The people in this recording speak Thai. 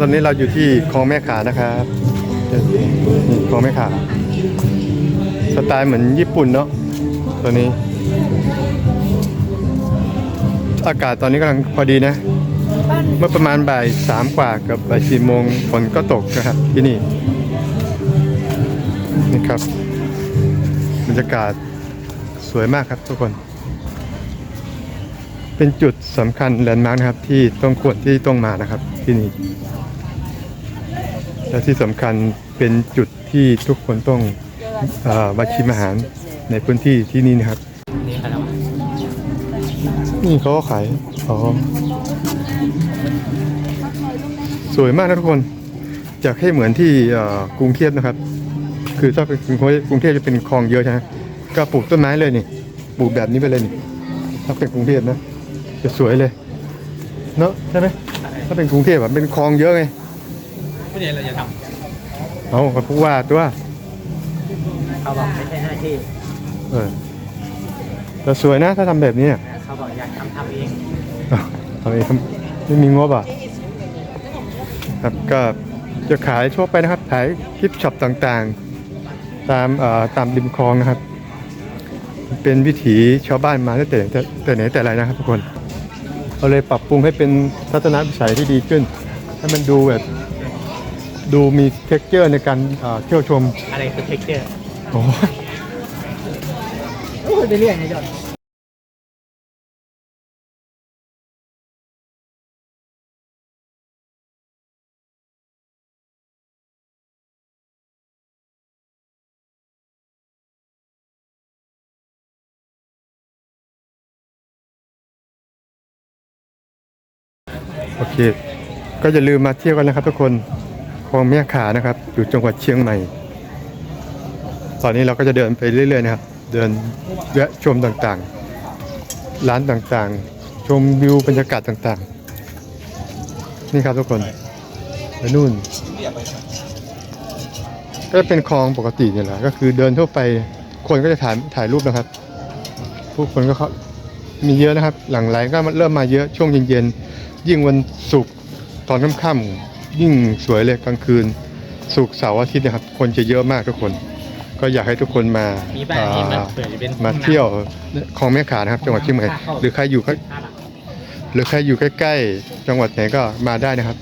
ตอนนี้เราอยู่ที่คลองแม่ขานะครับนี่คลองแม่ขาสไตล์เหมือนญี่ปุ่นเนาะตัวนี้ อากาศตอนนี้กำลังพอดีนะ เมื่อประมาณบ่ายสามกว่ากับบ่ายสี่โมงฝนก็ตกนะครับที่นี่นี่ครับบรรยากาศสวยมากครับทุกคน เป็นจุดสำคัญแลนด์มาร์กนะครับที่ต้องควรที่ต้องมานะครับที่นี่ และที่สำคัญเป็นจุดที่ทุกคนต้องเออมาชิมอาหารในพื้นที่ที่นี่นะครับนี่อะไรวะนี่เขาก็ขาย อ๋อ สวยมากนะทุกคน อยากให้เหมือนที่เอ่อกรุงเทพนะครับ คือถ้าเป็นกรุงเทพจะเป็นคลองเยอะใช่ไหมก็ปลูกต้นไม้เลยนี่ปลูกแบบนี้ไปเลยนี่ถ้าเป็นกรุงเทพนะ จะสวยเลย เนาะใช่ไหมถ้าเป็นกรุงเทพแบบเป็นคลองเยอะไง ไม่ใช่เราจะทเอากับผู้ว่าตัวำเขาบอกไม่ใช่หน้าที่เออแต่สวยนะถ้าทำแบบนี้อะเขาบอกอยากทำทำเองอ้าวทำเองทำไม่มีงบอะครับก็จะขายทั่วไปนะครับ ขายคลิปช็อปต่างๆ ตามเอ่อตามริมคลองนะครับ เป็นวิถีชาวบ้านมาตั้งแต่แต่แต่ไหนแต่ไรนะครับทุกคน เราเลยปรับปรุงให้เป็นทัศนวิสัยที่ดีขึ้น ให้มันดูแบบ ดูมีเท็กเจอร์ในการเอ่อเที่ยวชม อะไรคือเท็กเจอร์โอ้ยโอ้ยไปเรื่อยนะยอดโอเค ก็อย่าลืมมาเที่ยวกันนะครับทุกคนคล องแม่ขานะครับ อยู่จังหวัดเชียงใหม่ ตอนนี้เราก็จะเดินไปเรื่อยๆนะครับ เดินแวะชมต่างๆ ร้านต่างๆ ชมวิวบรรยากาศต่างๆ นี่ครับทุกคนไปนู่น ก็เป็นคลองปกติเนี่ยแหละ ก็คือเดินทั่วไป คนก็จะถ่ายถ่ายรูปนะครับ ผู้คนก็เขามีเยอะนะครับ หลังไหลก็เริ่มมาเยอะช่วงเย็นๆ ยิ่งวันศุกร์ตอนค่ำๆ ยิ่งสวยเลยกลางคืนศุกร์เสาร์อาทิตย์นะครับคนจะเยอะมากทุกคน ก็อยากให้ทุกคนมามีบ้านนี้มันอ่าเปิดเป็นมาเที่ยวคลองแม่ขานะครับ จังหวัดเชียงใหม่หรือใครอยู่ใกล้หรือใครอยู่ใกล้ๆจังหวัดไหนก็มาได้นะครับ